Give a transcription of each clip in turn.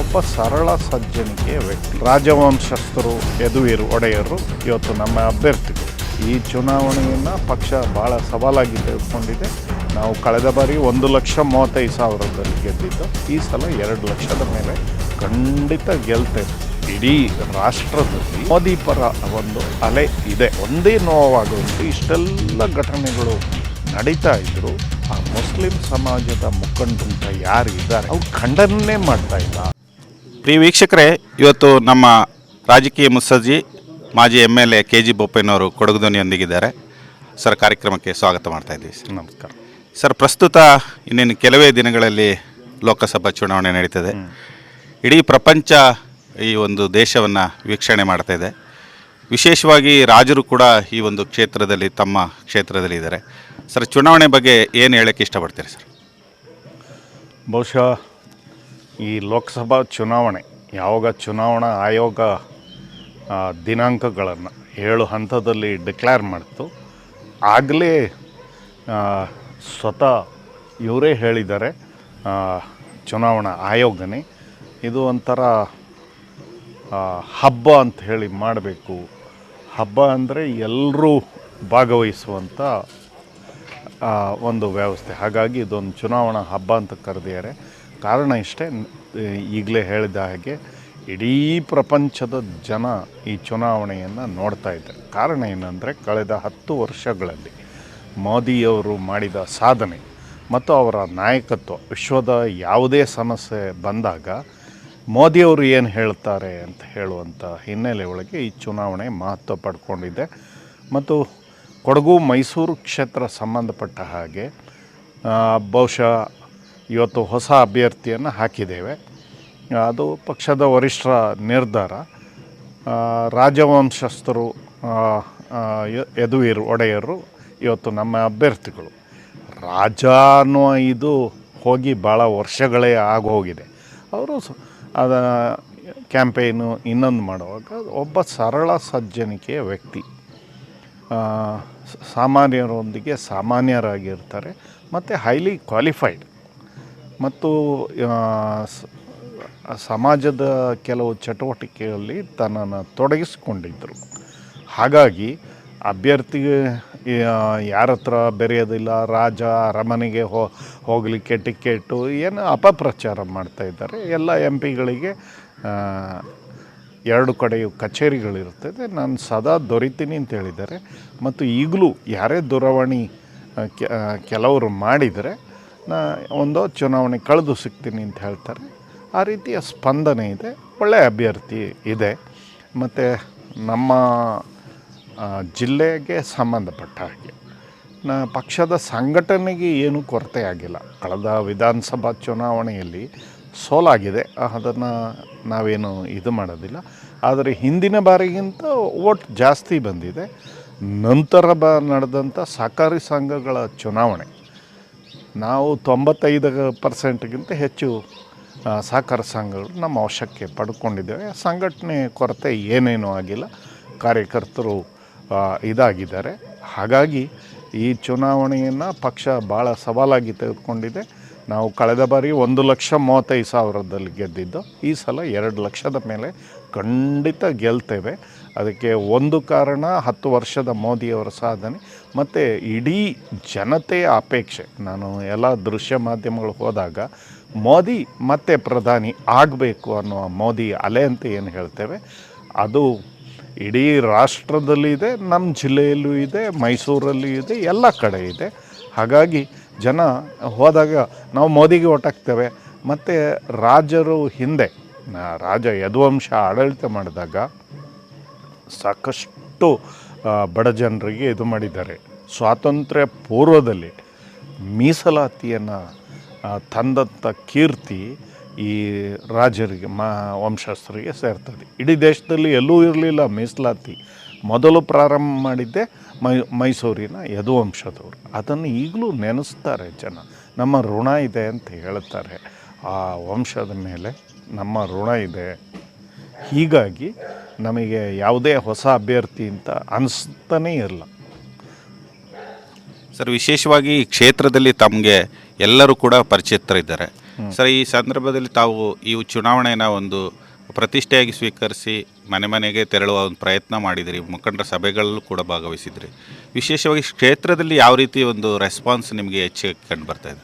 ಒಬ್ಬ ಸರಳ ಸಜ್ಜನಿಕೆಯ ವ್ಯಕ್ತಿ. ರಾಜವಂಶಸ್ಥರು, ಯದುವೀರು, ಒಡೆಯರು ಇವತ್ತು ನಮ್ಮ ಅಭ್ಯರ್ಥಿಗಳು. ಈ ಚುನಾವಣೆಯನ್ನು ಪಕ್ಷ ಭಾಳ ಸವಾಲಾಗಿ ತೆಗೆದುಕೊಂಡಿದೆ. ನಾವು ಕಳೆದ ಬಾರಿ ಒಂದು ಲಕ್ಷ ಮೂವತ್ತೈದು ಸಾವಿರದಲ್ಲಿ ಗೆದ್ದಿದ್ದು, ಈ ಸಲ ಎರಡು ಲಕ್ಷದ ಮೇಲೆ ಖಂಡಿತ ಗೆಲ್ತೇವೆ. ಇಡೀ ರಾಷ್ಟ್ರದಲ್ಲಿ ಮೋದಿ ಪರ ಒಂದು ಅಲೆ ಇದೆ. ಒಂದೇ ನೋವಾಗುವಂತೆ ಇಷ್ಟೆಲ್ಲ ಘಟನೆಗಳು ನಡೀತಾ ಇದ್ರು, ಆ ಮುಸ್ಲಿಂ ಸಮಾಜದ ಮುಖಂಡಂತ ಯಾರು ಇದ್ದಾರೆ? ಅವ್ರು ಖಂಡನೆ ಮಾಡ್ತಾ ಇಲ್ಲ. ಪ್ರಿಯ ವೀಕ್ಷಕರೇ ಇವತ್ತು ನಮ್ಮ ರಾಜಕೀಯ ಮುತ್ಸಜ್ಜಿ ಮಾಜಿ M L A K G ಬೋಪಯ್ಯನವರು Kodagu ಧ್ವನಿಯೊಂದಿಗಿದ್ದಾರೆ. ಸರ್ ಕಾರ್ಯಕ್ರಮಕ್ಕೆ ಸ್ವಾಗತ ಮಾಡ್ತಾ ಇದ್ದೀವಿ ಸರ್. ನಮಸ್ಕಾರ. ಸರ್ ಪ್ರಸ್ತುತ ಇನ್ನೇನು ಕೆಲವೇ ದಿನಗಳಲ್ಲಿ ಲೋಕಸಭಾ ಚುನಾವಣೆ ನಡೀತದೆ. ಇಡೀ ಪ್ರಪಂಚ ಈ ಒಂದು ದೇಶವನ್ನು ವೀಕ್ಷಣೆ ಮಾಡ್ತಾ ಇದೆ. ವಿಶೇಷವಾಗಿ ರಾಜರು ಕೂಡ ಈ ಒಂದು ಕ್ಷೇತ್ರದಲ್ಲಿ ತಮ್ಮ ಕ್ಷೇತ್ರದಲ್ಲಿ ಇದ್ದಾರೆ. ಸರ್ ಚುನಾವಣೆ ಬಗ್ಗೆ ಏನು ಹೇಳೋಕ್ಕೆ ಇಷ್ಟಪಡ್ತೀರಿ ಸರ್? ಬಹುಶಃ ಈ ಲೋಕಸಭಾ ಚುನಾವಣೆ, ಯಾವಾಗ ಚುನಾವಣಾ ಆಯೋಗ ದಿನಾಂಕಗಳನ್ನು ಏಳು ಹಂತದಲ್ಲಿ ಡಿಕ್ಲೇರ್ ಮಾಡಿತು, ಆಗಲೇ ಸ್ವತಃ ಇವರೇ ಹೇಳಿದ್ದಾರೆ ಚುನಾವಣಾ ಆಯೋಗನೇ. ಇದು ಒಂಥರ ಹಬ್ಬ ಅಂತ ಹೇಳಿ ಮಾಡಬೇಕು. ಹಬ್ಬ ಅಂದರೆ ಎಲ್ಲರೂ ಭಾಗವಹಿಸುವಂಥ ಒಂದು ವ್ಯವಸ್ಥೆ. ಹಾಗಾಗಿ ಇದೊಂದು ಚುನಾವಣಾ ಹಬ್ಬ ಅಂತ ಕರೆದಿದ್ದಾರೆ. ಕಾರಣ ಇಷ್ಟೇ, ಈಗಲೇ ಹೇಳಿದ ಹಾಗೆ ಇಡೀ ಪ್ರಪಂಚದ ಜನ ಈ ಚುನಾವಣೆಯನ್ನು ನೋಡ್ತಾ ಇದ್ದಾರೆ. ಕಾರಣ ಏನಂದರೆ ಕಳೆದ ಹತ್ತು ವರ್ಷಗಳಲ್ಲಿ ಮೋದಿಯವರು ಮಾಡಿದ ಸಾಧನೆ ಮತ್ತು ಅವರ ನಾಯಕತ್ವ, ವಿಶ್ವದ ಯಾವುದೇ ಸಮಸ್ಯೆ ಬಂದಾಗ ಮೋದಿಯವರು ಏನು ಹೇಳ್ತಾರೆ ಅಂತ ಹೇಳುವಂಥ ಹಿನ್ನೆಲೆ ಒಳಗೆ ಈ ಚುನಾವಣೆ ಮಹತ್ವ ಪಡ್ಕೊಂಡಿದೆ. ಮತ್ತು ಕೊಡಗು ಮೈಸೂರು ಕ್ಷೇತ್ರ ಸಂಬಂಧಪಟ್ಟ ಹಾಗೆ ಬಹುಶಃ ಇವತ್ತು ಹೊಸ ಅಭ್ಯರ್ಥಿಯನ್ನು ಹಾಕಿದ್ದೇವೆ. ಅದು ಪಕ್ಷದ ವರಿಷ್ಠರ ನಿರ್ಧಾರ. ರಾಜವಂಶಸ್ಥರು ಯದುವೀರ್ ಒಡೆಯರು ಇವತ್ತು ನಮ್ಮ ಅಭ್ಯರ್ಥಿಗಳು. ರಾಜ ಅನ್ನೋ ಇದು ಹೋಗಿ ಭಾಳ ವರ್ಷಗಳೇ ಆಗೋಗಿದೆ. ಅವರು ಅದ, ಕ್ಯಾಂಪೇನು ಇನ್ನೊಂದು ಮಾಡುವಾಗ ಒಬ್ಬ ಸರಳ ಸಜ್ಜನಿಕೆಯ ವ್ಯಕ್ತಿ. ಸಾಮಾನ್ಯರೊಂದಿಗೆ ಸಾಮಾನ್ಯರಾಗಿರ್ತಾರೆ, ಮತ್ತು ಹೈಲಿ ಕ್ವಾಲಿಫೈಡ್. ಮತ್ತು ಸಮಾಜದ ಕೆಲವು ಚಟುವಟಿಕೆಯಲ್ಲಿ ತನ್ನನ್ನು ತೊಡಗಿಸಿಕೊಂಡಿದ್ದರು. ಹಾಗಾಗಿ ಅಭ್ಯರ್ಥಿಗೆ ಯಾರ ಹತ್ರ ಬೆರೆಯೋದಿಲ್ಲ, ರಾಜ ಅರಮನೆಗೆ ಹೋ, ಹೋಗಲಿಕ್ಕೆ ಟಿಕೆಟು, ಏನು ಅಪಪ್ರಚಾರ ಮಾಡ್ತಾ ಇದ್ದಾರೆ. ಎಲ್ಲ ಎಂ ಪಿಗಳಿಗೆ ಎರಡು ಕಡೆಯು ಕಚೇರಿಗಳಿರ್ತದೆ ನಾನು ಸದಾ ದೊರಿತೀನಿ ಅಂತ ಹೇಳಿದ್ದಾರೆ. ಮತ್ತು ಈಗಲೂ ಯಾರೇ ದೂರವಾಣಿ ಕೆಲವರು ಮಾಡಿದರೆ ನಾ ಒಂದು ಚುನಾವಣೆ ಕಳೆದು ಸಿಗ್ತೀನಿ ಅಂತ ಹೇಳ್ತಾರೆ. ಆ ರೀತಿಯ ಸ್ಪಂದನೆ ಇದೆ ಒಳ್ಳೆಯ ಅಭ್ಯರ್ಥಿ ಇದೆ. ಮತ್ತು ನಮ್ಮ ಜಿಲ್ಲೆಗೆ ಸಂಬಂಧಪಟ್ಟ ಹಾಗೆ. ನ, ಪಕ್ಷದ ಸಂಘಟನೆಗೆ ಏನೂ ಕೊರತೆ ಆಗಿಲ್ಲ. ಕಳೆದ ವಿಧಾನಸಭಾ ಚುನಾವಣೆಯಲ್ಲಿ ಸೋಲಾಗಿದೆ. ಅದನ್ನು ನಾವೇನು ಇದು ಮಾಡೋದಿಲ್ಲ. ಆದರೆ ಹಿಂದಿನ ಬಾರಿಗಿಂತ ಓಟ್ ಜಾಸ್ತಿ ಬಂದಿದೆ. ನಂತರ ಬ ನಡೆದಂಥ ಸಹಕಾರಿ ಸಂಘಗಳ ಚುನಾವಣೆ. ನಾವು ತೊಂಬತ್ತೈದು ಪರ್ಸೆಂಟ್ಗಿಂತ ಹೆಚ್ಚು ಸಹಕಾರ ಸಂಘಗಳು ನಮ್ಮ ಅವಶ್ಯಕ್ಕೆ ಪಡ್ಕೊಂಡಿದ್ದೇವೆ. ಸಂಘಟನೆ ಕೊರತೆ ಏನೇನೂ ಆಗಿಲ್ಲ. ಕಾರ್ಯಕರ್ತರು ಇದಾಗಿದ್ದಾರೆ. ಹಾಗಾಗಿ ಈ ಚುನಾವಣೆಯನ್ನು ಪಕ್ಷ ಭಾಳ ಸವಾಲಾಗಿ ತೆಗೆದುಕೊಂಡಿದೆ. ನಾವು ಕಳೆದ ಬಾರಿ ಒಂದು ಲಕ್ಷ ಮೂವತ್ತೈದು ಸಾವಿರದಲ್ಲಿ ಗೆದ್ದಿದ್ದು, ಈ ಸಲ ಎರಡು ಲಕ್ಷದ ಮೇಲೆ ಖಂಡಿತ ಗೆಲ್ತೇವೆ. ಅದಕ್ಕೆ ಒಂದು ಕಾರಣ ಹತ್ತು ವರ್ಷದ ಮೋದಿಯವರ ಸಾಧನೆ ಮತ್ತು ಇಡೀ ಜನತೆಯ ಅಪೇಕ್ಷೆ. ನಾನು ಎಲ್ಲ ದೃಶ್ಯ ಮಾಧ್ಯಮಗಳು ಹೋದಾಗ ಮೋದಿ ಮತ್ತೆ ಪ್ರಧಾನಿ ಆಗಬೇಕು ಅನ್ನುವ ಮೋದಿ ಅಲೆ ಅಂತ ಏನು ಹೇಳ್ತೇವೆ, ಅದು ಇಡೀ ರಾಷ್ಟ್ರದಲ್ಲಿ ಇದೆ, ನಮ್ಮ ಜಿಲ್ಲೆಯಲ್ಲೂ ಇದೆ, ಮೈಸೂರಲ್ಲೂ ಇದೆ, ಎಲ್ಲ ಕಡೆ ಇದೆ. ಹಾಗಾಗಿ ಜನ ಹೋದಾಗ ನಾವು ಮೋದಿಗೆ ಒಟ್ಟಾಗ್ತೇವೆ. ಮತ್ತು ರಾಜರು ಹಿಂದೆ ರಾಜ ಯದುವಂಶ ಆಡಳಿತ ಮಾಡಿದಾಗ ಸಾಕಷ್ಟು ಬಡ ಜನರಿಗೆ ಇದು ಮಾಡಿದ್ದಾರೆ. ಸ್ವಾತಂತ್ರ್ಯ ಪೂರ್ವದಲ್ಲಿ ಮೀಸಲಾತಿಯನ್ನು ತಂದಂಥ ಕೀರ್ತಿ ಈ ರಾಜರಿಗೆ, ಮಾ, ವಂಶಸ್ಥರಿಗೆ ಸೇರ್ತದೆ. ಇಡೀ ದೇಶದಲ್ಲಿ ಎಲ್ಲೂ ಇರಲಿಲ್ಲ ಮೀಸಲಾತಿ. ಮೊದಲು ಪ್ರಾರಂಭ ಮಾಡಿದ್ದೆ ಮೈ, ಮೈಸೂರಿನ ಯದುವಂಶದವರು. ಅದನ್ನು ಈಗಲೂ ನೆನೆಸ್ತಾರೆ ಜನ. ನಮ್ಮ ಋಣ ಇದೆ ಅಂತ ಹೇಳ್ತಾರೆ. ಆ ವಂಶದ ಮೇಲೆ ನಮ್ಮ ಋಣ ಇದೆ. ಹೀಗಾಗಿ ನಮಗೆ ಯಾವುದೇ ಹೊಸ ಅಭ್ಯರ್ಥಿ ಅಂತ ಅನಿಸ್ತಾನೇ ಇರಲ್ಲ. ಸರ್ ವಿಶೇಷವಾಗಿ ಈ ಕ್ಷೇತ್ರದಲ್ಲಿ ತಮಗೆ ಎಲ್ಲರೂ ಕೂಡ ಪರಿಚಿತರಿದ್ದಾರೆ. ಸರ್ ಈ ಸಂದರ್ಭದಲ್ಲಿ ತಾವು ಈ ಚುನಾವಣೆನ ಒಂದು ಪ್ರತಿಷ್ಠೆಯಾಗಿ ಸ್ವೀಕರಿಸಿ ಮನೆ ಮನೆಗೆ ತೆರಳುವ ಒಂದು ಪ್ರಯತ್ನ ಮಾಡಿದಿರಿ ಮುಖಂಡರ ಸಭೆಗಳಲ್ಲೂ ಕೂಡ ಭಾಗವಹಿಸಿದ್ರಿ. ವಿಶೇಷವಾಗಿ ಕ್ಷೇತ್ರದಲ್ಲಿ ಯಾವ ರೀತಿ ಒಂದು ರೆಸ್ಪಾನ್ಸ್ ನಿಮಗೆ ಹೆಚ್ಚಿಗೆ ಕಂಡು ಬರ್ತಾ ಇದೆ?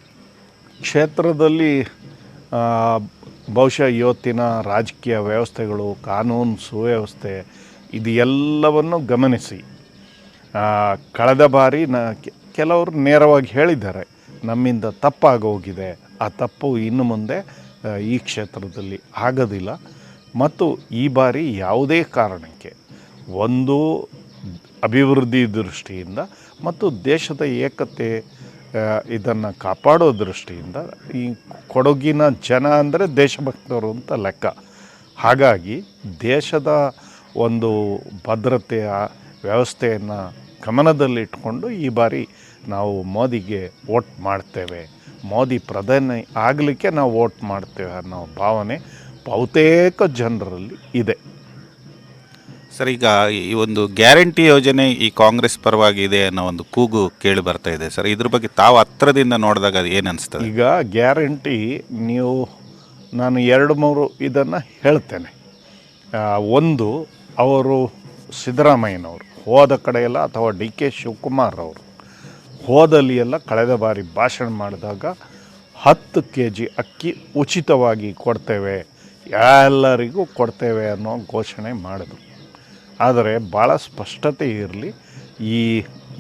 ಕ್ಷೇತ್ರದಲ್ಲಿ ಬಹುಶಃ ಇವತ್ತಿನ ರಾಜಕೀಯ ವ್ಯವಸ್ಥೆಗಳು, ಕಾನೂನು ಸುವ್ಯವಸ್ಥೆ ಇದು ಎಲ್ಲವನ್ನು ಗಮನಿಸಿ ಕಳೆದ ಬಾರಿ ನ ಕೆಲವರು ನೇರವಾಗಿ ಹೇಳಿದ್ದಾರೆ, ನಮ್ಮಿಂದ ತಪ್ಪಾಗೋಗಿದೆ ಆ ತಪ್ಪು ಇನ್ನು ಮುಂದೆ ಈ ಕ್ಷೇತ್ರದಲ್ಲಿ ಆಗೋದಿಲ್ಲ. ಮತ್ತು ಈ ಬಾರಿ ಯಾವುದೇ ಕಾರಣಕ್ಕೆ ಒಂದು ಅಭಿವೃದ್ಧಿ ದೃಷ್ಟಿಯಿಂದ ಮತ್ತು ದೇಶದ ಏಕತೆ ಇದನ್ನು ಕಾಪಾಡೋ ದೃಷ್ಟಿಯಿಂದ ಈ ಕೊಡಗಿನ ಜನ ಅಂದರೆ ದೇಶಭಕ್ತರು ಅಂತ ಲೆಕ್ಕ. ಹಾಗಾಗಿ ದೇಶದ ಒಂದು ಭದ್ರತೆಯ ವ್ಯವಸ್ಥೆಯನ್ನು ಗಮನದಲ್ಲಿಟ್ಕೊಂಡು ಈ ಬಾರಿ ನಾವು ಮೋದಿಗೆ ವೋಟ್ ಮಾಡ್ತೇವೆ. ಮೋದಿ ಪ್ರಧಾನಿ ಆಗಲಿಕ್ಕೆ ನಾವು ವೋಟ್ ಮಾಡ್ತೇವೆ ಅನ್ನೋ ಭಾವನೆ ಬಹುತೇಕ ಜನರಲ್ಲಿ ಇದೆ. ಸರ್, ಈಗ ಈ ಒಂದು ಗ್ಯಾರಂಟಿ ಯೋಜನೆ ಈ ಕಾಂಗ್ರೆಸ್ ಪರವಾಗಿ ಇದೆ ಅನ್ನೋ ಒಂದು ಕೂಗು ಕೇಳಿ ಬರ್ತಾ ಇದೆ. ಸರ್, ಇದ್ರ ಬಗ್ಗೆ ತಾವು ಹತ್ರದಿಂದ ನೋಡಿದಾಗ ಅದು ಏನು ಅನಿಸ್ತದೆ? ಈಗ ಗ್ಯಾರಂಟಿ ನೀವು, ನಾನು ಎರಡು ಮೂರು ಇದನ್ನು ಹೇಳ್ತೇನೆ. ಒಂದು, ಅವರು ಸಿದ್ದರಾಮಯ್ಯನವರು, ಹೋದ ಕಡೆಯೆಲ್ಲ ಅಥವಾ ಡಿ ಕೆ ಶಿವಕುಮಾರ್ ಅವರು, ಹೋದಲ್ಲಿ ಎಲ್ಲ ಕಳೆದ ಬಾರಿ ಭಾಷಣ ಮಾಡಿದಾಗ ಹತ್ತು ಕೆ ಜಿ ಅಕ್ಕಿ ಉಚಿತವಾಗಿ ಕೊಡ್ತೇವೆ, ಎಲ್ಲರಿಗೂ ಕೊಡ್ತೇವೆ ಅನ್ನೋ ಘೋಷಣೆ ಮಾಡಿದ್ರು. ಆದರೆ ಭಾಳ ಸ್ಪಷ್ಟತೆ ಇರಲಿ, ಈ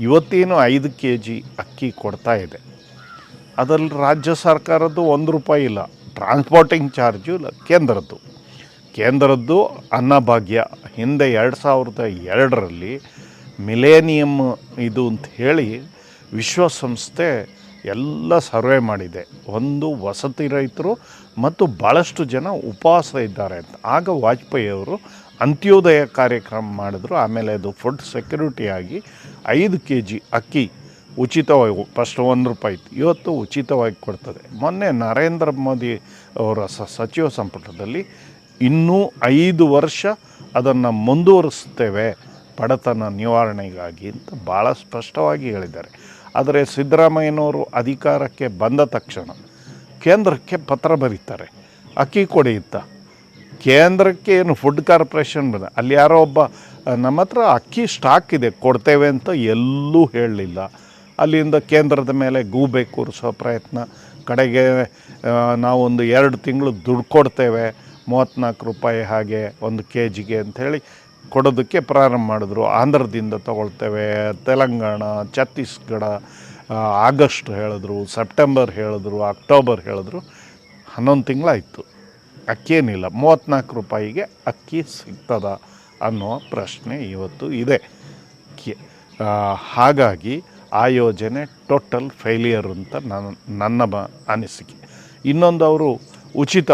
ಇವತ್ತೇನು ಐದು ಕೆ ಜಿ ಅಕ್ಕಿ ಕೊಡ್ತಾ ಇದೆ. ಅದರಲ್ಲಿ ರಾಜ್ಯ ಸರ್ಕಾರದ್ದು ಒಂದು ರೂಪಾಯಿ ಇಲ್ಲ ಟ್ರಾನ್ಸ್ಪೋರ್ಟಿಂಗ್ ಚಾರ್ಜು ಇಲ್ಲ, ಕೇಂದ್ರದ್ದು. ಕೇಂದ್ರದ್ದು ಅನ್ನಭಾಗ್ಯ, ಹಿಂದೆ ಎರಡು ಸಾವಿರದ ಎರಡರಲ್ಲಿ ಮಿಲೇನಿಯಮ್ ಇದು ಅಂತ ಹೇಳಿ ವಿಶ್ವಸಂಸ್ಥೆ ಎಲ್ಲ ಸರ್ವೆ ಮಾಡಿದೆ. ಒಂದು ವಸತಿ ರೈತರು ಮತ್ತು ಭಾಳಷ್ಟು ಜನ ಉಪವಾಸ ಇದ್ದಾರೆ ಅಂತ. ಆಗ ವಾಜಪೇಯಿ ಅವರು ಅಂತ್ಯೋದಯ ಕಾರ್ಯಕ್ರಮ ಮಾಡಿದ್ರು. ಆಮೇಲೆ ಅದು ಫುಡ್ ಸೆಕ್ಯೂರಿಟಿ ಆಗಿ ಐದು ಕೆ ಜಿ ಅಕ್ಕಿ ಉಚಿತವಾಗಿ ಫಸ್ಟ್ ಒಂದು ರೂಪಾಯಿ ಇತ್ತು. ಇವತ್ತು ಉಚಿತವಾಗಿ ಕೊಡ್ತದೆ. ಮೊನ್ನೆ ನರೇಂದ್ರ ಮೋದಿ ಅವರ ಸಚಿವ ಸಂಪುಟದಲ್ಲಿ ಇನ್ನೂ ಐದು ವರ್ಷ ಅದನ್ನು ಮುಂದುವರಿಸ್ತೇವೆ ಬಡತನ ನಿವಾರಣೆಗಾಗಿ ಅಂತ ಭಾಳ ಸ್ಪಷ್ಟವಾಗಿ ಹೇಳಿದ್ದಾರೆ. ಆದರೆ ಸಿದ್ದರಾಮಯ್ಯನವರು ಅಧಿಕಾರಕ್ಕೆ ಬಂದ ತಕ್ಷಣ ಕೇಂದ್ರಕ್ಕೆ ಪತ್ರ ಬರೀತಾರೆ. ಅಕ್ಕಿ ಕೊಡಿ ಕೇಂದ್ರಕ್ಕೆ ಏನು ಫುಡ್ ಕಾರ್ಪೊರೇಷನ್ ಬಂದ, ಅಲ್ಲಿ ಯಾರೋ ಒಬ್ಬ ನಮ್ಮ ಹತ್ರ ಅಕ್ಕಿ ಸ್ಟಾಕ್ ಇದೆ, ಕೊಡ್ತೇವೆ ಅಂತ ಎಲ್ಲೂ ಹೇಳಲಿಲ್ಲ. ಅಲ್ಲಿಂದ ಕೇಂದ್ರದ ಮೇಲೆ ಗೂಬೆ ಕೂರಿಸೋ ಪ್ರಯತ್ನ. ಕಡೆಗೆ ನಾವೊಂದು ಎರಡು ತಿಂಗಳು ದುಡ್ಡು ಕೊಡ್ತೇವೆ ಮೂವತ್ತ್ನಾಲ್ಕು ರೂಪಾಯಿ ಹಾಗೆ ಒಂದು ಕೆ ಜಿಗೆ ಅಂಥೇಳಿ ಕೊಡೋದಕ್ಕೆ ಪ್ರಾರಂಭ ಮಾಡಿದ್ರು. ಆಂಧ್ರದಿಂದ ತಗೊಳ್ತೇವೆ, ತೆಲಂಗಾಣ, ಛತ್ತೀಸ್ಗಢ ಆಗಸ್ಟ್ ಹೇಳಿದ್ರು, ಸೆಪ್ಟೆಂಬರ್ ಹೇಳಿದ್ರು, ಅಕ್ಟೋಬರ್ ಹೇಳಿದ್ರು. ಹನ್ನೊಂದು ತಿಂಗಳಾಯಿತು. ಅಕ್ಕೇನಿಲ್ಲ ಮೂವತ್ತ್ನಾಲ್ಕು ರೂಪಾಯಿಗೆ ಅಕ್ಕಿ ಸಿಗ್ತದ ಅನ್ನೋ ಪ್ರಶ್ನೆ ಇವತ್ತು ಇದೆ. ಹಾಗಾಗಿ ಆ ಯೋಜನೆ ಟೋಟಲ್ ಫೇಲಿಯರ್ ಅಂತ ನನ್ನ ನನ್ನ ಬ, ಅನಿಸಿಕೆ. ಇನ್ನೊಂದು ಅವರು ಉಚಿತ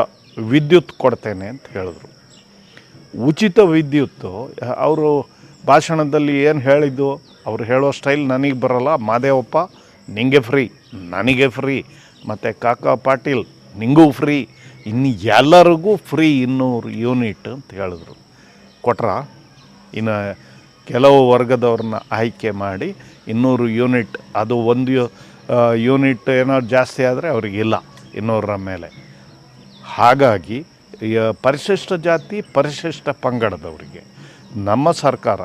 ವಿದ್ಯುತ್ ಕೊಡ್ತೇನೆ ಅಂತ ಹೇಳಿದ್ರು. ಉಚಿತ ವಿದ್ಯುತ್ತು ಅವರು ಭಾಷಣದಲ್ಲಿ ಏನು ಹೇಳಿದ್ದು, ಅವ್ರು ಹೇಳೋ ಸ್ಟೈಲ್ ನನಗೆ ಬರಲ್ಲ, ಮಾದೇವಪ್ಪ, ನಿಂಗೆ ಫ್ರೀ, ನನಗೆ ಫ್ರೀ, ಮತ್ತು ಕಾಕಾ ಪಾಟೀಲ್, ನಿಂಗೂ ಫ್ರೀ ಇನ್ನು ಎಲ್ಲರಿಗೂ ಫ್ರೀ ಇನ್ನೂರು ಯೂನಿಟ್ ಅಂತ ಹೇಳಿದ್ರು. ಕೊಟ್ರ? ಇನ್ನು ಕೆಲವು ವರ್ಗದವ್ರನ್ನ ಆಯ್ಕೆ ಮಾಡಿ ಇನ್ನೂರು ಯೂನಿಟ್, ಅದು ಒಂದು ಯೂನಿಟ್ ಏನಾದ್ರು ಜಾಸ್ತಿ ಆದರೆ ಅವ್ರಿಗಿಲ್ಲ ಇನ್ನೂರರ ಮೇಲೆ. ಹಾಗಾಗಿ ಪರಿಶಿಷ್ಟ ಜಾತಿ, ಪರಿಶಿಷ್ಟ ಪಂಗಡದವರಿಗೆ, ನಮ್ಮ ಸರ್ಕಾರ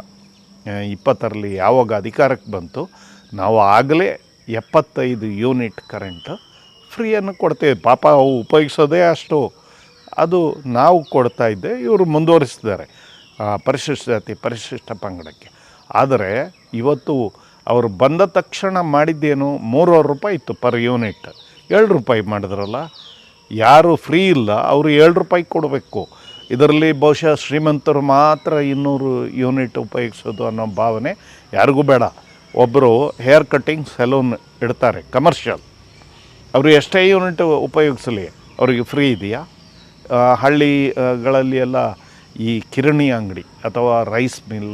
ಇಪ್ಪತ್ತರಲ್ಲಿ ಯಾವಾಗ ಅಧಿಕಾರಕ್ಕೆ ಬಂತು, ನಾವು ಆಗಲೇ ಎಪ್ಪತ್ತೈದು ಯೂನಿಟ್ ಕರೆಂಟ್ ಫ್ರೀಯನ್ನು ಕೊಡ್ತೇವೆ. ಪಾಪ ಅವು ಉಪಯೋಗಿಸೋದೇ ಅಷ್ಟು. ಅದು ನಾವು ಕೊಡ್ತಾ ಇದ್ದೆ, ಇವರು ಮುಂದುವರಿಸಿದ್ದಾರೆ ಪರಿಶಿಷ್ಟ ಜಾತಿ, ಪರಿಶಿಷ್ಟ ಪಂಗಡಕ್ಕೆ. ಆದರೆ ಇವತ್ತು ಅವರು ಬಂದ ತಕ್ಷಣ ಮಾಡಿದ್ದೇನು, ಮೂರುವರೆ ರೂಪಾಯಿ ಇತ್ತು ಪರ್ ಯೂನಿಟ್. ಏಳು ರೂಪಾಯಿ ಮಾಡಿದ್ರಲ್ಲ, ಯಾರು ಫ್ರೀ ಇಲ್ಲ, ಅವರು ಏಳು ರೂಪಾಯಿ ಕೊಡಬೇಕು. ಇದರಲ್ಲಿ ಬಹುಶಃ ಶ್ರೀಮಂತರು ಮಾತ್ರ ಇನ್ನೂರು ಯೂನಿಟ್ ಉಪಯೋಗಿಸೋದು ಅನ್ನೋ ಭಾವನೆ ಯಾರಿಗೂ ಬೇಡ. ಒಬ್ಬರು ಹೇರ್ ಕಟ್ಟಿಂಗ್ ಸೆಲೂನ್ ಇಡ್ತಾರೆ, ಕಮರ್ಷಿಯಲ್. ಅವರು ಎಷ್ಟೇ ಯೂನಿಟ್ ಉಪಯೋಗಿಸಲಿ, ಅವರಿಗೆ ಫ್ರೀ ಇದೆಯಾ? ಹಳ್ಳಿಗಳಲ್ಲಿ ಎಲ್ಲ ಈ ಕಿರಣಿ ಅಂಗಡಿ ಅಥವಾ ರೈಸ್ ಮಿಲ್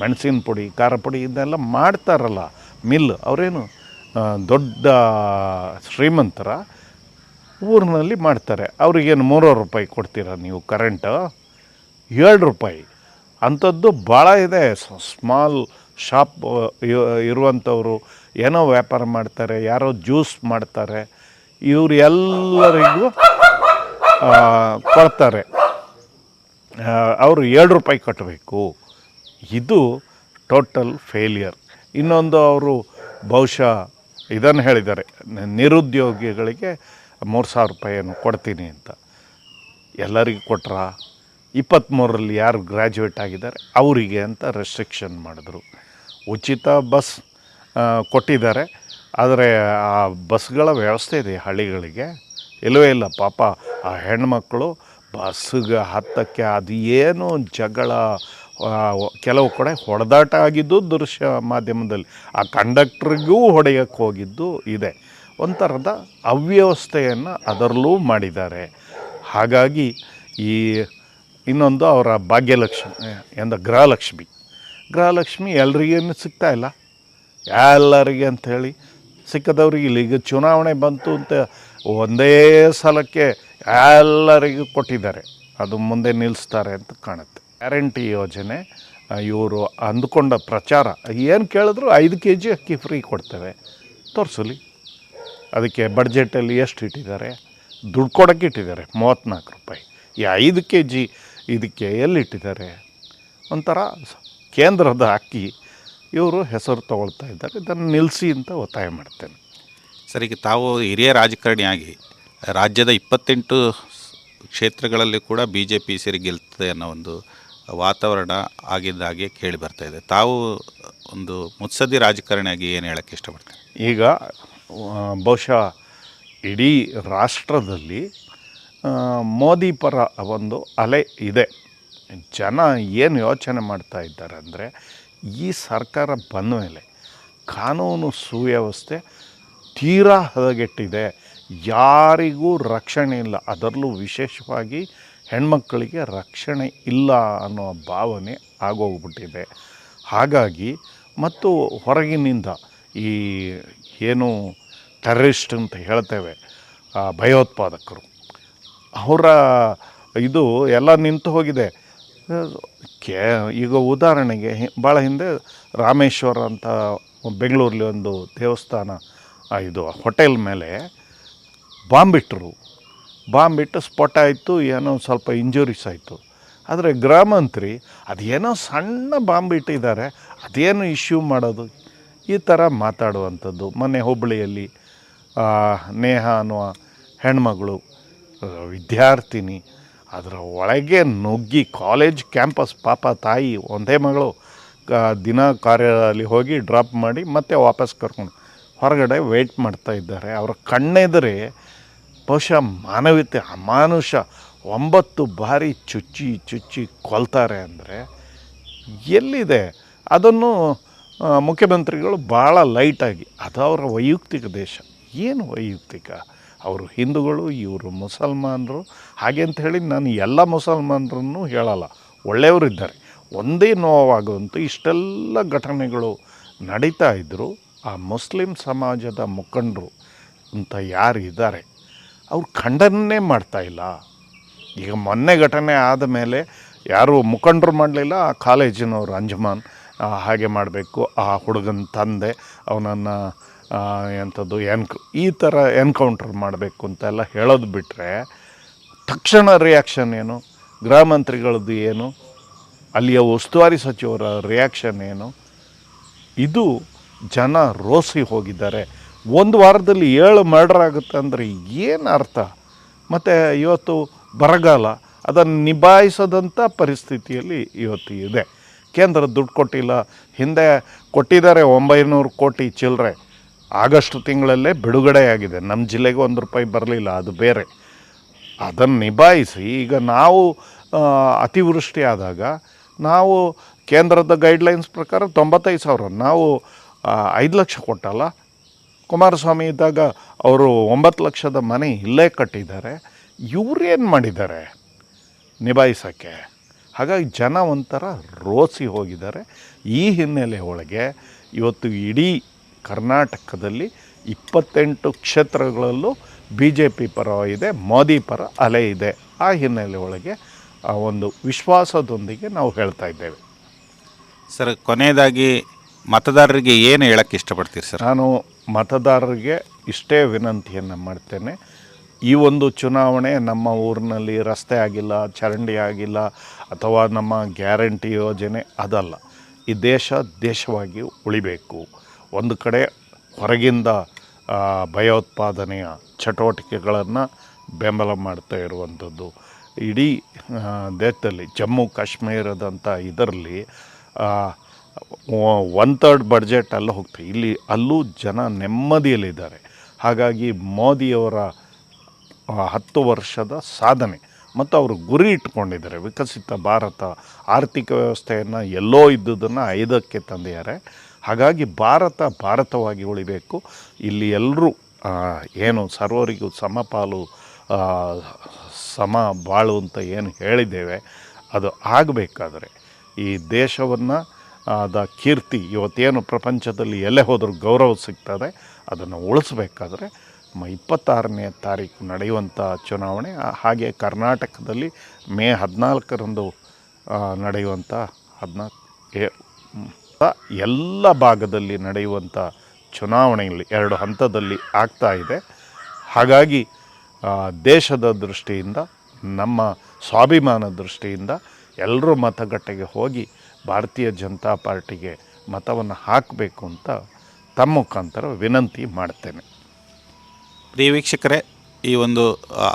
ಮೆಣಸಿನ ಪುಡಿ, ಖಾರ ಪುಡಿ ಇದನ್ನೆಲ್ಲ ಮಾಡ್ತಾರಲ್ಲ ಮಿಲ್ ಅವರೇನು ದೊಡ್ಡ ಶ್ರೀಮಂತರ ಊರಿನಲ್ಲಿ ಮಾಡ್ತಾರೆ. ಅವ್ರಿಗೇನು ಮೂರೂವರೆ ರೂಪಾಯಿ ಕೊಡ್ತೀರಾ ನೀವು ಕರೆಂಟ್ ಏಳು ರೂಪಾಯಿ. ಅಂಥದ್ದು ಭಾಳ ಇದೆ. ಸ್ಮಾಲ್ ಶಾಪ್ ಇರುವಂಥವ್ರು ಏನೋ ವ್ಯಾಪಾರ ಮಾಡ್ತಾರೆ, ಯಾರೋ ಜ್ಯೂಸ್ ಮಾಡ್ತಾರೆ ಇವರು ಎಲ್ಲರಿಗೂ ಕೊಡ್ತಾರೆ. ಅವರು ಎರಡು ರೂಪಾಯಿ ಕಟ್ಟಬೇಕು ಇದು ಟೋಟಲ್ ಫೇಲಿಯರ್ ಇನ್ನೊಂದು ಅವರು ಬಹುಶಃ ಇದನ್ನು ಹೇಳಿದ್ದಾರೆ, ನಿರುದ್ಯೋಗಿಗಳಿಗೆ ಮೂರು ಸಾವಿರ ರೂಪಾಯಿಯನ್ನು ಕೊಡ್ತೀನಿ ಅಂತ. ಎಲ್ಲರಿಗೂ ಕೊಟ್ರ? ಇಪ್ಪತ್ತ್ಮೂರರಲ್ಲಿ ಯಾರು ಗ್ರ್ಯಾಜುಯೇಟ್ ಆಗಿದ್ದಾರೆ, ಅವರಿಗೆ ಅಂತ ರೆಸ್ಟ್ರಿಕ್ಷನ್ ಮಾಡಿದ್ರು. ಉಚಿತ ಬಸ್ ಕೊಟ್ಟಿದ್ದಾರೆ. ಆದರೆ ಆ ಬಸ್ಗಳ ವ್ಯವಸ್ಥೆ ಇದೆ ಹಳ್ಳಿಗಳಿಗೆ. ಇಲ್ಲವೇ ಇಲ್ಲ, ಪಾಪ ಆ ಹೆಣ್ಮಕ್ಳು ಬಸ್ಸಿಗೆ ಹತ್ತಕ್ಕೆ ಅದು ಏನು ಜಗಳ ಕೆಲವು ಕಡೆ ಹೊಡೆದಾಟ ಆಗಿದ್ದು ದೃಶ್ಯ ಮಾಧ್ಯಮದಲ್ಲಿ. ಆ ಕಂಡಕ್ಟ್ರಿಗೂ ಹೊಡೆಯಕ್ಕೆ ಹೋಗಿದ್ದು ಇದೆ. ಒಂಥರದ ಅವ್ಯವಸ್ಥೆಯನ್ನು ಅದರಲ್ಲೂ ಮಾಡಿದ್ದಾರೆ. ಹಾಗಾಗಿ ಈ ಇನ್ನೊಂದು ಅವರ ಭಾಗ್ಯಲಕ್ಷ್ಮಿ ಎಂದ ಗೃಹಲಕ್ಷ್ಮಿ. ಗೃಹಲಕ್ಷ್ಮಿ ಎಲ್ರಿಗೇನು ಸಿಗ್ತಾ ಇಲ್ಲ. ಎಲ್ಲರಿಗೆ ಅಂಥೇಳಿ ಸಿಕ್ಕದವ್ರಿಗೆ ಇಲ್ಲಿ ಈಗ ಚುನಾವಣೆ ಬಂತು ಅಂತ ಒಂದೇ ಸಲಕ್ಕೆ ಎಲ್ಲರಿಗೂ ಕೊಟ್ಟಿದ್ದಾರೆ. ಅದು ಮುಂದೆ ನಿಲ್ಲಿಸ್ತಾರೆ ಅಂತ ಕಾಣುತ್ತೆ. ಗ್ಯಾರಂಟಿ ಯೋಜನೆ ಇವರು ಅಂದ್ಕೊಂಡ ಪ್ರಚಾರ. ಏನು ಕೇಳಿದ್ರು ಐದು ಕೆ ಜಿ ಅಕ್ಕಿ ಫ್ರೀ ಕೊಡ್ತೇವೆ. ತೋರಿಸಲಿ. ಅದಕ್ಕೆ ಬಡ್ಜೆಟಲ್ಲಿ ಎಷ್ಟು ಇಟ್ಟಿದ್ದಾರೆ? ದುಡ್ಡು ಕೊಡೋಕ್ಕೆ ಇಟ್ಟಿದ್ದಾರೆ. ಮೂವತ್ತ್ನಾಲ್ಕು ರೂಪಾಯಿ. ಈ ಐದು ಕೆ ಜಿ ಇದಕ್ಕೆ ಎಲ್ಲಿಟ್ಟಿದ್ದಾರೆ ಒಂಥರ ಕೇಂದ್ರದ ಅಕ್ಕಿ. ಇವರು ಹೆಸರು ತಗೊಳ್ತಾ ಇದ್ದಾರೆ. ಇದನ್ನು ನಿಲ್ಲಿಸಿ ಅಂತ ಒತ್ತಾಯ ಮಾಡ್ತೇನೆ. ಸರ್ ಈಗ ತಾವು ಹಿರಿಯ ರಾಜಕಾರಣಿಯಾಗಿ ರಾಜ್ಯದ ಇಪ್ಪತ್ತೆಂಟು ಕ್ಷೇತ್ರಗಳಲ್ಲಿ ಕೂಡ ಬಿ ಜೆ ಪಿ ಸೇರಿ ಗೆಲ್ತದೆ ಅನ್ನೋ ಒಂದು ವಾತಾವರಣ ಆಗಿದ್ದಾಗೆ ಕೇಳಿ ಬರ್ತಾ ಇದೆ. ತಾವು ಒಂದು ಮುತ್ಸದಿ ರಾಜಕಾರಣಿಯಾಗಿ ಏನು ಹೇಳೋಕ್ಕೆ ಇಷ್ಟಪಡ್ತೇನೆ ಈಗ ಬಹುಶಃ ಇಡೀ ರಾಷ್ಟ್ರದಲ್ಲಿ ಮೋದಿ ಪರ ಒಂದು ಅಲೆ ಇದೆ. ಜನ ಏನು ಯೋಚನೆ ಮಾಡ್ತಾ ಇದ್ದಾರೆ ಅಂದರೆ ಈ ಸರ್ಕಾರ ಬಂದ ಮೇಲೆ ಕಾನೂನು ಸುವ್ಯವಸ್ಥೆ ತೀರಾ ಹದಗೆಟ್ಟಿದೆ. ಯಾರಿಗೂ ರಕ್ಷಣೆ ಇಲ್ಲ. ಅದರಲ್ಲೂ ವಿಶೇಷವಾಗಿ ಹೆಣ್ಮಕ್ಕಳಿಗೆ ರಕ್ಷಣೆ ಇಲ್ಲ ಅನ್ನೋ ಭಾವನೆ ಆಗೋಗ್ಬಿಟ್ಟಿದೆ. ಹಾಗಾಗಿ ಮತ್ತು ಹೊರಗಿನಿಂದ ಈ ಏನು ಟೆರರಿಸ್ಟ್ ಅಂತ ಹೇಳ್ತೇವೆ ಭಯೋತ್ಪಾದಕರು, ಅವರ ಇದು ಎಲ್ಲ ನಿಂತು ಹೋಗಿದೆ. ಕೇ ಈಗ ಉದಾಹರಣೆಗೆ ಭಾಳ ಹಿಂದೆ ರಾಮೇಶ್ವರ ಅಂತ ಬೆಂಗಳೂರಲ್ಲಿ ಒಂದು ದೇವಸ್ಥಾನ ಇದು ಹೋಟೆಲ್ ಮೇಲೆ ಬಾಂಬಿಟ್ರು ಬಾಂಬಿಟ್ಟು ಸ್ಫೋಟ ಆಯಿತು, ಏನೋ ಸ್ವಲ್ಪ ಇಂಜುರೀಸ್ ಆಯಿತು. ಆದರೆ ಗ್ರಾಮಂತ್ರಿ ಅದೇನೋ ಸಣ್ಣ ಬಾಂಬಿಟ್ಟಿದ್ದಾರೆ ಅದೇನು ಇಶ್ಯೂ ಮಾಡೋದು? ಈ ಥರ ಮಾತಾಡುವಂಥದ್ದು. ಮೊನ್ನೆ ಹುಬ್ಬಳ್ಳಿಯಲ್ಲಿ ನೇಹ ಅನ್ನುವ ಹೆಣ್ಮಗಳು, ವಿದ್ಯಾರ್ಥಿನಿ ಅದರ ಒಳಗೆ ನುಗ್ಗಿ ಕಾಲೇಜ್ ಕ್ಯಾಂಪಸ್ ಪಾಪ ತಾಯಿ, ಒಂದೇ ಮಗಳು ದಿನ ಕಾರ್ಯದಲ್ಲಿ ಹೋಗಿ ಡ್ರಾಪ್ ಮಾಡಿ ಮತ್ತೆ ವಾಪಸ್ ಕರ್ಕೊಂಡು ಹೊರಗಡೆ ವೆಯ್ಟ್ ಮಾಡ್ತಾ ಇದ್ದಾರೆ. ಅವರ ಕಣ್ಣೆದರೆ ಬಹುಶಃ ಮಾನವೀಯತೆ, ಅಮಾನುಷ ಒಂಬತ್ತು ಬಾರಿ ಚುಚ್ಚಿ ಚುಚ್ಚಿ ಕೊಲ್ತಾರೆ ಅಂದರೆ ಎಲ್ಲಿದೆ? ಅದನ್ನು ಮುಖ್ಯಮಂತ್ರಿಗಳು ಭಾಳ ಲೈಟಾಗಿ ಅದು ಅವರ ವೈಯಕ್ತಿಕ ದೇಶ. ಏನು ವೈಯಕ್ತಿಕ? ಅವರು ಹಿಂದೂಗಳು, ಇವರು ಮುಸಲ್ಮಾನರು. ಹಾಗೆ ಅಂತ ಹೇಳಿ ನಾನು ಎಲ್ಲ ಮುಸಲ್ಮಾನರನ್ನು ಹೇಳಲ್ಲ. ಒಳ್ಳೆಯವರಿದ್ದಾರೆ ಒಂದೇ ನೋವಾಗುವಂಥ ಇಷ್ಟೆಲ್ಲ ಘಟನೆಗಳು ನಡೀತಾ ಇದ್ದರು ಆ ಮುಸ್ಲಿಂ ಸಮಾಜದ ಮುಖಂಡರು ಅಂತ ಯಾರು ಇದ್ದಾರೆ, ಅವ್ರು ಮಾಡ್ತಾ ಇಲ್ಲ. ಈಗ ಮೊನ್ನೆ ಘಟನೆ ಆದ ಮೇಲೆ ಯಾರು ಮುಖಂಡರು ಮಾಡಲಿಲ್ಲ. ಆ ಕಾಲೇಜಿನವರು ಅಂಜಮಾನ್ ಹಾಗೆ ಮಾಡಬೇಕು. ಆ ಹುಡುಗನ ತಂದೆ, ಅವನನ್ನು ಎಂಥದ್ದು ಎನ್ಕ್, ಈ ಥರ ಎನ್ಕೌಂಟ್ರ್ ಮಾಡಬೇಕು ಅಂತೆಲ್ಲ ಹೇಳೋದು ಬಿಟ್ಟರೆ ತಕ್ಷಣ ರಿಯಾಕ್ಷನ್ ಏನು? ಗೃಹ ಮಂತ್ರಿಗಳದ್ದು ಏನು? ಅಲ್ಲಿಯ ಉಸ್ತುವಾರಿ ಸಚಿವರ ರಿಯಾಕ್ಷನ್ ಏನು? ಇದು ಜನ ರೋಸಿ ಹೋಗಿದ್ದಾರೆ. ಒಂದು ವಾರದಲ್ಲಿ ಏಳು ಮರ್ಡರ್ ಆಗುತ್ತೆ ಅಂದರೆ ಏನು ಅರ್ಥ? ಮತ್ತು ಇವತ್ತು ಬರಗಾಲ, ಅದನ್ನು ನಿಭಾಯಿಸದಂಥ ಪರಿಸ್ಥಿತಿಯಲ್ಲಿ ಇವತ್ತು ಇದೆ. ಕೇಂದ್ರ ದುಡ್ಡು ಕೊಟ್ಟಿಲ್ಲ. ಹಿಂದೆ ಕೊಟ್ಟಿದ್ದಾರೆ ಒಂಬೈನೂರು ಕೋಟಿ ಚಿಲ್ಲರೆ. ಆಗಸ್ಟ್ ತಿಂಗಳಲ್ಲೇ ಬಿಡುಗಡೆಯಾಗಿದೆ. ನಮ್ಮ ಜಿಲ್ಲೆಗೆ ಒಂದು ರೂಪಾಯಿ ಬರಲಿಲ್ಲ, ಅದು ಬೇರೆ. ಅದನ್ನು ನಿಭಾಯಿಸಿ, ಈಗ ನಾವು ಅತಿವೃಷ್ಟಿ ಆದಾಗ ನಾವು ಕೇಂದ್ರದ ಗೈಡ್ಲೈನ್ಸ್ ಪ್ರಕಾರ ತೊಂಬತ್ತೈದು ಸಾವಿರ, ನಾವು ಐದು ಲಕ್ಷ ಕೊಟ್ಟಲ್ಲ. ಕುಮಾರಸ್ವಾಮಿ ಇದ್ದಾಗ ಅವರು ಒಂಬತ್ತು ಲಕ್ಷದ ಮನೆ ಇಲ್ಲೇ ಕಟ್ಟಿದ್ದಾರೆ. ಇವ್ರೇನು ಮಾಡಿದ್ದಾರೆ ನಿಭಾಯಿಸೋಕ್ಕೆ? ಹಾಗಾಗಿ ಜನ ಒಂಥರ ರೋಸಿ ಹೋಗಿದ್ದಾರೆ. ಈ ಹಿನ್ನೆಲೆ ಒಳಗೆ ಇವತ್ತು ಇಡೀ ಕರ್ನಾಟಕದಲ್ಲಿ ಇಪ್ಪತ್ತೆಂಟು ಕ್ಷೇತ್ರಗಳಲ್ಲೂ ಬಿ ಜೆ ಪಿ ಪರ ಇದೆ ಮೋದಿ ಪರ ಅಲೆ ಇದೆ. ಆ ಹಿನ್ನೆಲೆ ಒಳಗೆ ಆ ಒಂದು ವಿಶ್ವಾಸದೊಂದಿಗೆ ನಾವು ಹೇಳ್ತಾ ಇದ್ದೇವೆ. ಸರ್ ಕೊನೆಯದಾಗಿ ಮತದಾರರಿಗೆ ಏನು ಹೇಳಕ್ಕೆ ಇಷ್ಟಪಡ್ತೀರಿ ಸರ್? ನಾನು ಮತದಾರರಿಗೆ ಇಷ್ಟೇ ವಿನಂತಿಯನ್ನು ಮಾಡ್ತೇನೆ. ಈ ಒಂದು ಚುನಾವಣೆ ನಮ್ಮ ಊರಿನಲ್ಲಿ ರಸ್ತೆ ಆಗಿಲ್ಲ ಚರಂಡಿ ಆಗಿಲ್ಲ ಅಥವಾ ನಮ್ಮ ಗ್ಯಾರಂಟಿ ಯೋಜನೆ ಅದಲ್ಲ. ಈ ದೇಶ ದೇಶವಾಗಿ ಉಳಿಬೇಕು. ಒಂದು ಕಡೆ ಹೊರಗಿಂದ ಭಯೋತ್ಪಾದನೆಯ ಚಟುವಟಿಕೆಗಳನ್ನು ಬೆಂಬಲ ಮಾಡ್ತಾ ಇರುವಂಥದ್ದು. ಇಡೀ ದೇಶದಲ್ಲಿ, ಜಮ್ಮು, ಕಾಶ್ಮೀರದಂಥ ಇದರಲ್ಲಿ ಒನ್ ತರ್ಡ್ ಬಡ್ಜೆಟ್ ಅಲ್ಲಿ ಹೋಗ್ತದೆ ಇಲ್ಲಿ ಅಲ್ಲೂ ಜನ ನೆಮ್ಮದಿಯಲ್ಲಿದ್ದಾರೆ. ಹಾಗಾಗಿ ಮೋದಿಯವರ ಹತ್ತು ವರ್ಷದ ಸಾಧನೆ ಮತ್ತು ಅವರು ಗುರಿ ಇಟ್ಕೊಂಡಿದ್ದಾರೆ. ವಿಕಸಿತ ಭಾರತ, ಆರ್ಥಿಕ ವ್ಯವಸ್ಥೆಯನ್ನು ಎಲ್ಲೋ ಇದ್ದುದನ್ನು ಐದಕ್ಕೆ ತಂದಿದ್ದಾರೆ. ಹಾಗಾಗಿ ಭಾರತ ಭಾರತವಾಗಿ ಉಳಿಬೇಕು. ಇಲ್ಲಿ ಎಲ್ಲರೂ ಏನು ಸರ್ವರಿಗೂ ಸಮಪಾಲು ಸಮ ಬಾಳು ಅಂತ ಏನು ಹೇಳಿದ್ದೇವೆ, ಅದು ಆಗಬೇಕಾದ್ರೆ ಈ ದೇಶವನ್ನು ಅದ ಕೀರ್ತಿ ಇವತ್ತೇನು ಪ್ರಪಂಚದಲ್ಲಿ ಎಲ್ಲೇ ಹೋದರೂ ಗೌರವ ಸಿಗ್ತದೆ, ಅದನ್ನು ಉಳಿಸ್ಬೇಕಾದ್ರೆ ಇಪ್ಪತ್ತಾರನೇ ತಾರೀಕು ನಡೆಯುವಂಥ ಚುನಾವಣೆ ಹಾಗೆ ಕರ್ನಾಟಕದಲ್ಲಿ ಮೇ ಹದಿನಾಲ್ಕರಂದು ನಡೆಯುವಂಥ ಹದಿನಾಲ್ಕು ಎಲ್ಲ ಭಾಗದಲ್ಲಿ ನಡೆಯುವಂಥ ಚುನಾವಣೆಯಲ್ಲಿ ಎರಡು ಹಂತದಲ್ಲಿ ಆಗ್ತಾ ಇದೆ. ಹಾಗಾಗಿ ದೇಶದ ದೃಷ್ಟಿಯಿಂದ ನಮ್ಮ ಸ್ವಾಭಿಮಾನ ದೃಷ್ಟಿಯಿಂದ ಎಲ್ಲರೂ ಮತಗಟ್ಟೆಗೆ ಹೋಗಿ ಭಾರತೀಯ ಜನತಾ ಪಾರ್ಟಿಗೆ ಮತವನ್ನು ಹಾಕಬೇಕು ಅಂತ ತಮ್ಮ ಮುಖಾಂತರ ವಿನಂತಿ ಮಾಡ್ತೇನೆ. ಪ್ರಿಯ ವೀಕ್ಷಕರೇ ಈ ಒಂದು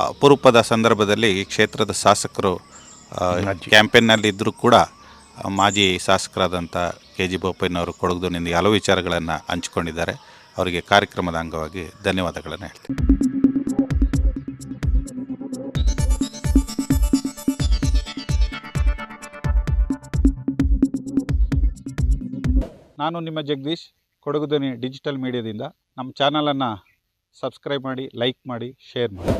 ಅಪರೂಪದ ಸಂದರ್ಭದಲ್ಲಿ ಈ ಕ್ಷೇತ್ರದ ಶಾಸಕರು ಕ್ಯಾಂಪೇನ್ನಲ್ಲಿದ್ದರೂ ಕೂಡ ಮಾಜಿ ಶಾಸಕರಾದಂಥ ಕೆ ಜಿ ಬೋಪಯ್ಯನವರು ಕೊಡಗುದನಿಂದ ಹಲವು ವಿಚಾರಗಳನ್ನು ಹಂಚಿಕೊಂಡಿದ್ದಾರೆ. ಅವರಿಗೆ ಕಾರ್ಯಕ್ರಮದ ಅಂಗವಾಗಿ ಧನ್ಯವಾದಗಳನ್ನು ಹೇಳ್ತೀನಿ. ನಾನು ನಿಮ್ಮ ಜಗದೀಶ್, ಕೊಡಗುದನಿ ಡಿಜಿಟಲ್ ಮೀಡಿಯಾದಿಂದ. ನಮ್ಮ ಚಾನಲನ್ನು ಸಬ್ಸ್ಕ್ರೈಬ್ ಮಾಡಿ, ಲೈಕ್ ಮಾಡಿ, ಶೇರ್ ಮಾಡಿ.